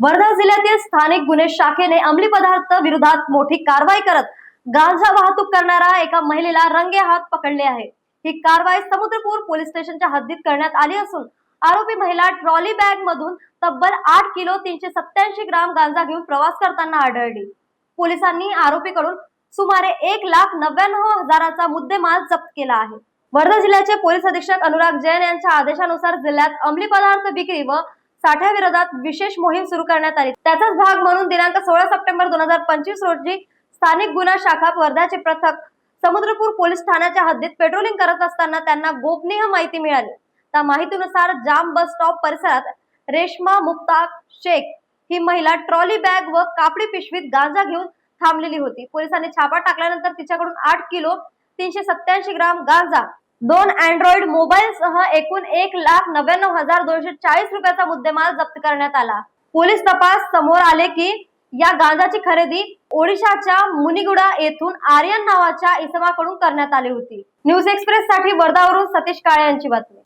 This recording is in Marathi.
वर्धा जिल्ह्यातील स्थानिक गुन्हे शाखेने अंमली पदार्थ विरोधात मोठी कारवाई करत गांजा वाहतूक करणारा एका महिलेला रंगे हात पकडले आहे. ही कारवाई समुद्रपूर पोलीस स्टेशनच्या हद्दीत करण्यात आली असून आरोपी महिला ट्रॉली बॅग मधून तब्बल आठ किलो तीनशे सत्याऐंशी ग्राम गांजा घेऊन प्रवास करताना आढळली. पोलिसांनी आरोपीकडून सुमारे एक लाख नव्याण्णव हजाराचा मुद्देमाल जप्त केला आहे. वर्धा जिल्ह्याचे पोलीस अधीक्षक अनुराग जैन यांच्या आदेशानुसार जिल्ह्यात अंमली पदार्थ विक्री व साठ्याविरोधात विशेष मोहीम सुरू करण्यात आली. त्याचाच भाग म्हणून दिनांक सोळा सप्टेंबर दोन हजार पंचवीस रोजी स्थानिक गुन्हा शाखा वर्धाचे पथक समुद्रपूर पोलीस ठाण्याच्या हद्दीत पेट्रोलिंग करत असताना त्यांना गोपनीय माहिती मिळाली. त्या माहितीनुसार जाम बस स्टॉप परिसरात रेशमा मुक्ताक शेख ही महिला ट्रॉली बॅग व कापडी पिशवीत गांजा घेऊन थांबलेली होती. पोलिसांनी छापा टाकल्यानंतर तिच्याकडून आठ किलो तीनशे सत्याऐंशी ग्राम गांजा दोन अँड्रॉइड मोबाईल सह एकूण एक लाख नव्याण्णव हजार दोनशे चाळीस रुपयाचा मुद्देमाल जप्त करण्यात आला. पोलीस तपास समोर आले की या गांजाची खरेदी ओडिशाच्या मुनिगुडा येथून आर्यन नावाच्या इसमाकडून करण्यात आली होती. न्यूज एक्सप्रेस साठी वर्धावरून सतीश काळे यांची बातमी.